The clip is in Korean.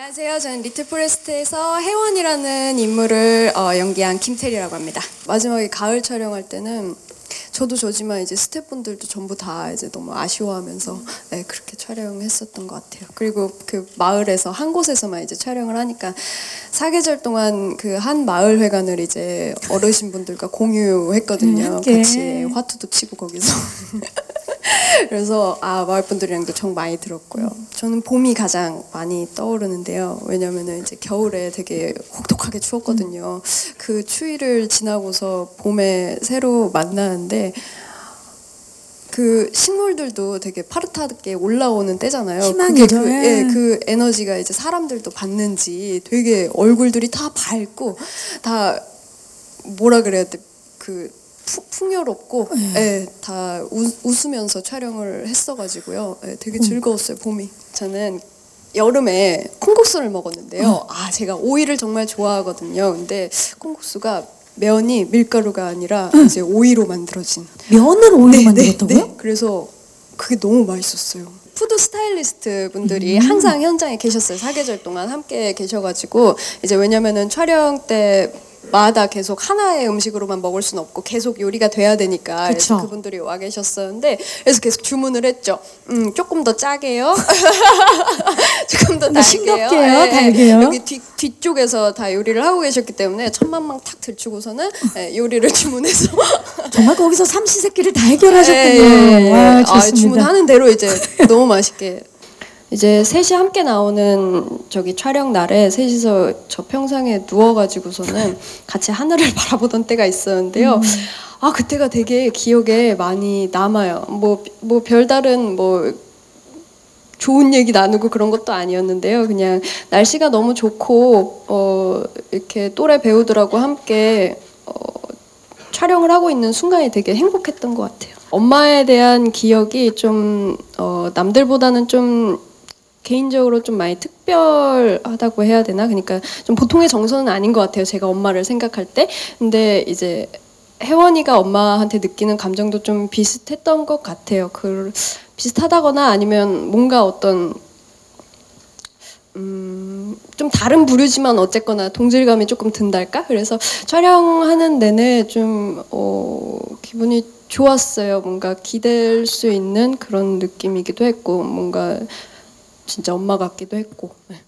안녕하세요. 저는 리틀 포레스트에서 혜원이라는 인물을 어, 연기한 김태리라고 합니다. 마지막에 가을 촬영할 때는 저도 저지만 이제 스태프분들도 전부 다 이제 너무 아쉬워하면서 네, 그렇게 촬영했었던 것 같아요. 그리고 그 마을에서 한 곳에서만 이제 촬영을 하니까 사계절 동안 그 한 마을 회관을 이제 어르신분들과 공유했거든요. 음, 함께. 같이 화투도 치고 거기서. 그래서 아 마을 분들이랑도 정 많이 들었고요. 저는 봄이 가장 많이 떠오르는데요. 왜냐면은 이제 겨울에 되게 혹독하게 추웠거든요. 그 추위를 지나고서 봄에 새로 만나는데 그 식물들도 되게 파릇하게 올라오는 때잖아요. 희망이죠. 그게 그, 예. 예, 그 에너지가 이제 사람들도 받는지 되게 얼굴들이 다 밝고 다 뭐라 그래야 돼? 그 푸- 풍요롭고 예, 다 웃, 웃으면서 촬영을 했어가지고요. 예, 되게 즐거웠어요 봄이. 저는 여름에 콩국수를 먹었는데요. 아 제가 오이를 정말 좋아하거든요. 근데 콩국수가 면이 밀가루가 아니라 이제 오이로 만들어진. 면을 오이로 네, 만들었다고요? 네, 네. 그래서 그게 너무 맛있었어요. 푸드 스타일리스트 분들이 음. 항상 현장에 계셨어요. 사계절 동안 함께 계셔가지고 이제 왜냐면은 촬영 때 마다 계속 하나의 음식으로만 먹을 수는 없고 계속 요리가 돼야 되니까 그래서. 그분들이 와 계셨었는데 그래서 계속 주문을 했죠. 음 조금 더 짜게요. 조금 더좀더 달게요. 싱겁게요, 예, 예. 달게요. 여기 뒤 뒤쪽에서 다 요리를 하고 계셨기 때문에 천만망 탁 들추고서는 예, 요리를 주문해서 정말 거기서 삼시세끼를 다 해결하셨군요. 와, 아, 좋습니다. 주문하는 대로 이제 너무 맛있게. 이제 셋이 함께 나오는 저기 촬영 날에 셋이서 저 평상에 누워가지고서는 같이 하늘을 바라보던 때가 있었는데요. 음. 아 그때가 되게 기억에 많이 남아요. 뭐뭐 별다른 뭐 좋은 얘기 나누고 그런 것도 아니었는데요. 그냥 날씨가 너무 좋고 어 이렇게 또래 배우들하고 함께 어 촬영을 하고 있는 순간이 되게 행복했던 것 같아요. 엄마에 대한 기억이 좀 어, 남들보다는 좀 개인적으로 좀 많이 특별하다고 해야 되나? 그러니까 좀 보통의 정서는 아닌 것 같아요. 제가 엄마를 생각할 때. 근데 이제 혜원이가 엄마한테 느끼는 감정도 좀 비슷했던 것 같아요. 그 비슷하다거나 아니면 뭔가 어떤 음, 좀 다른 부류지만 어쨌거나 동질감이 조금 든달까? 그래서 촬영하는 내내 좀 어, 기분이 좋았어요. 뭔가 기댈 수 있는 그런 느낌이기도 했고 뭔가 진짜 엄마 같기도 했고. 네.